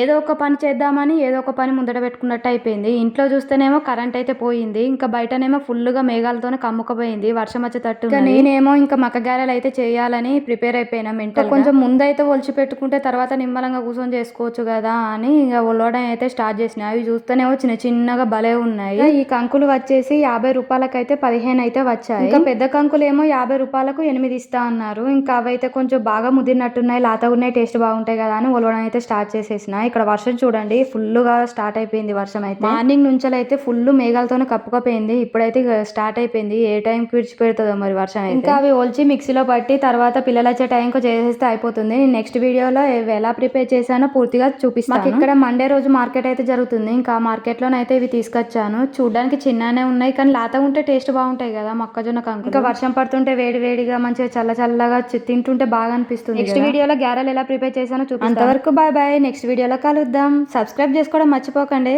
ఏదో ఒక పని చేద్దామని ఏదో ఒక పని ముందట పెట్టుకున్నట్టు అయిపోయింది. ఇంట్లో చూస్తేనేమో కరెంట్ అయితే పోయింది. ఇంకా బయటనేమో ఫుల్గా మేఘాలతోనే కమ్ముకపోయింది. వర్షం వచ్చేటట్టు ఇంకా నేనేమో ఇంకా మక్క గారెలు అయితే చేయాలని ప్రిపేర్ అయిపోయినా మెంటల్ కొంచెం ముందైతే ఒలిచి పెట్టుకుంటే తర్వాత నిమ్మలంగా కూర్చొని చేసుకోవచ్చు కదా అని ఇంకా ఒలవడం అయితే స్టార్ట్ చేసిన. అవి చూస్తేనేమో చిన్న చిన్నగా భలే ఉన్నాయి. ఈ కంకులు వచ్చేసి యాభై రూపాయలకైతే పదిహేను అయితే వచ్చాయి. ఇంకా పెద్ద కంకులు ఏమో యాభై రూపాయలకు ఎనిమిది ఇస్తా అన్నారు. ఇంకా అవైతే కొంచెం బాగా ముదిరినట్టున్నాయి. లాతగా ఉన్నాయి టేస్ట్ బాగుంటాయి కదా అని ఒలవడం అయితే స్టార్ట్ చేసేసిన. ఇక్కడ వర్షం చూడండి ఫుల్గా స్టార్ట్ అయిపోయింది వర్షం అయితే. మార్నింగ్ నుంచి అయితే ఫుల్ మేఘాలతోనే కప్పుకపోయింది ఇప్పుడైతే స్టార్ట్ అయిపోయింది. ఏ టైం విడిచి పెడుతుందో మరి వర్షం అయితే. ఇంకా అవి ఒలిచి మిక్సీలో పట్టి తర్వాత పిల్లలు వచ్చే టైంకి చేసేస్తే అయిపోతుంది. నేను నెక్స్ట్ వీడియోలో ఎలా ప్రిపేర్ చేశానో పూర్తిగా చూపిస్తాను. మాకు ఇక్కడ మండే రోజు మార్కెట్ అయితే జరుగుతుంది. ఇంకా మార్కెట్ లోనైతే ఇవి తీసుకొచ్చాను. చూడడానికి చిన్ననే ఉన్నాయి కానీ లాత ఉంటే టేస్ట్ బాగుంటాయి కదా మొక్కజొన్న కంకులు. ఇంకా వర్షం పడుతుంటే వేడి వేడిగా మంచిగా చల్ల చల్లగా తింటుంటే బాగా అనిపిస్తుంది నెక్స్ట్ వీడియోలో గ్యారెల్ ఎలా ప్రిపేర్ చేశానో చూపిస్తాను. అంతవరకు బాయ్ బాయ్. నెక్స్ట్ వీడియోలో కలుద్దాం సబ్స్క్రైబ్ చేసుకోవడం మర్చిపోకండి.